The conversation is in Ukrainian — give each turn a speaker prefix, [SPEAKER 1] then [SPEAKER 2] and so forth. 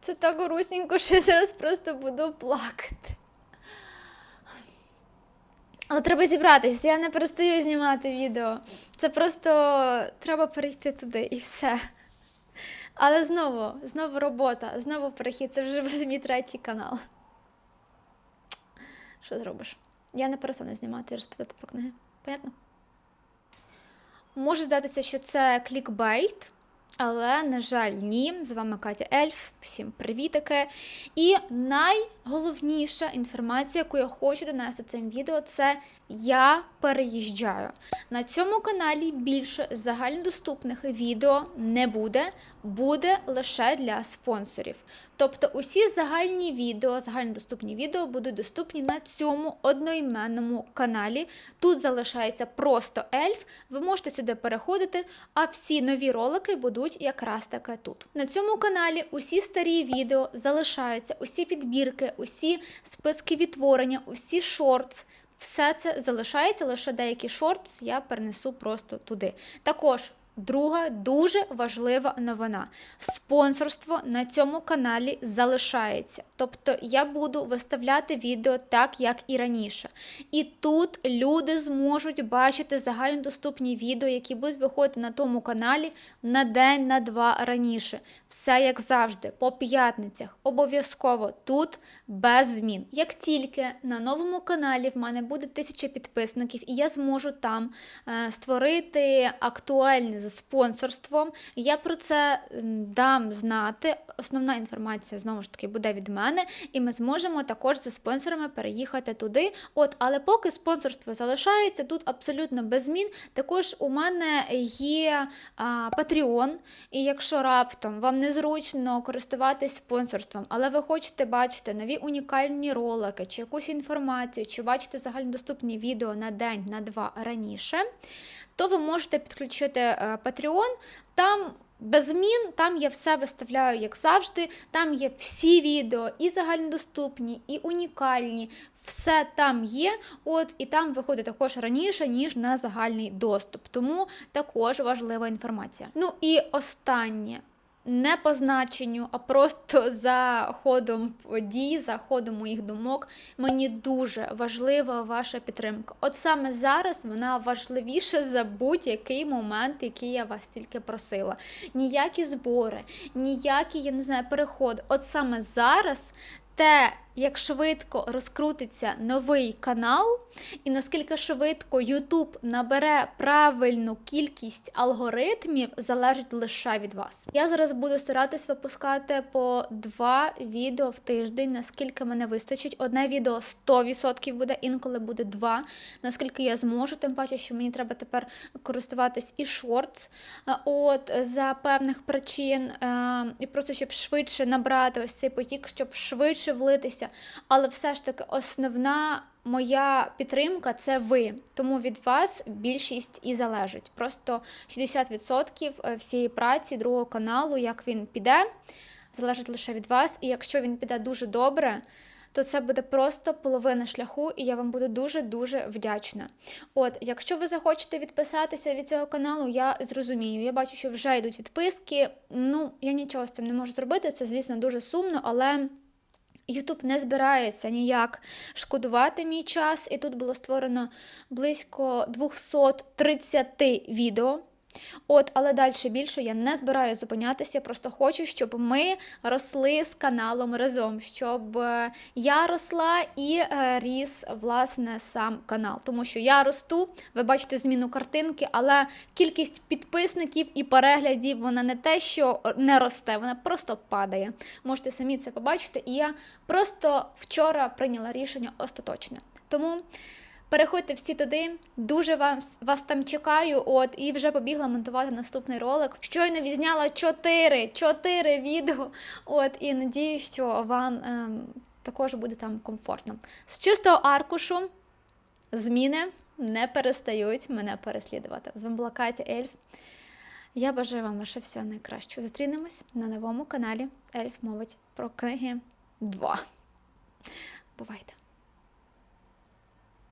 [SPEAKER 1] Це так грустненько, що я зараз просто буду плакати. Але треба зібратись, я не перестаю знімати відео. Це просто треба перейти туди і все. Але знову, знову робота, знову перехід. Це вже буде мій третій канал. Що зробиш? Я не перестану знімати і розповідати про книги. Понятно? Може здатися, що це клікбейт, але, на жаль, ні. З вами Катя Ельф. Всім привітики. І найголовніша інформація, яку я хочу донести цим відео, це я переїжджаю. На цьому каналі більше загальнодоступних відео не буде, буде лише для спонсорів. Тобто усі загальні відео, загальнодоступні відео будуть доступні на цьому одноіменному каналі. Тут залишається просто ельф. Ви можете сюди переходити, а всі нові ролики будуть якраз таки тут. На цьому каналі усі старі відео залишаються, усі підбірки, усі списки відтворення, усі шортс. Все це залишається, лише деякі шортс я перенесу просто туди. Також друга дуже важлива новина. Спонсорство на цьому каналі залишається. Тобто я буду виставляти відео так, як і раніше. І тут люди зможуть бачити загальнодоступні відео, які будуть виходити на тому каналі на день, на два раніше. Все як завжди, по п'ятницях. Обов'язково тут без змін. Як тільки на новому каналі в мене буде тисяча підписників, і я зможу там е, створити актуальне спонсорством, я про це дам знати. Основна інформація знову ж таки буде від мене, і ми зможемо також за спонсорами переїхати туди. От, але поки спонсорство залишається, тут абсолютно без змін. Також у мене є Patreon, і якщо раптом вам незручно користуватись спонсорством, але ви хочете бачити нові унікальні ролики, чи якусь інформацію, чи бачити загальнодоступні відео на день, на два раніше, то ви можете підключити е, Patreon. Там без змін, там я все виставляю, як завжди. Там є всі відео, і загальнодоступні, і унікальні. Все там є. От і там виходить також раніше, ніж на загальний доступ. Тому також важлива інформація. Ну і останнє. Не по значенню, а просто за ходом подій, за ходом моїх думок. Мені дуже важлива ваша підтримка. От саме зараз вона важливіша за будь-який момент, який я вас тільки просила. Ніякі збори, ніякі, я не знаю, переходи. От саме зараз те, як швидко розкрутиться новий канал, і наскільки швидко YouTube набере правильну кількість алгоритмів, залежить лише від вас. Я зараз буду старатись випускати по два відео в тиждень, наскільки мене вистачить. Одне відео 100% буде, інколи буде два. Наскільки я зможу, тим паче, що мені треба тепер користуватись і шортс, от за певних причин, е, і просто щоб швидше набрати ось цей потік, щоб швидше влитися. Але все ж таки основна моя підтримка це ви. Тому від вас більшість і залежить. Просто 60% всієї праці другого каналу, як він піде, залежить лише від вас. І якщо він піде дуже добре, то це буде просто половина шляху, і я вам буду дуже-дуже вдячна. От, якщо ви захочете відписатися від цього каналу, я зрозумію. Я бачу, що вже йдуть відписки. Ну, я нічого з цим не можу зробити. Це, звісно, дуже сумно, але. Ютуб не збирається ніяк шкодувати мій час, і тут було створено близько 230 відео. От, але далі більше я не збираю зупинятися. Просто хочу, щоб ми росли з каналом разом, щоб е, я росла і е, ріс власне сам канал. Тому що я росту, ви бачите зміну картинки, але кількість підписників і переглядів вона не те, що не росте, вона просто падає. Можете самі це побачити. І я просто вчора прийняла рішення остаточне. Тому. Переходьте всі туди, дуже вас, вас там чекаю. От і вже побігла монтувати наступний ролик. Щойно відзняла 4, 4 відео. От і надію, що вам ем, також буде там комфортно. З чистого аркушу зміни не перестають мене переслідувати. З вами була Катя Ельф. Я бажаю вам лише всього найкращого. Зустрінемось на новому каналі Ельф мовить про книги 2. Бувайте!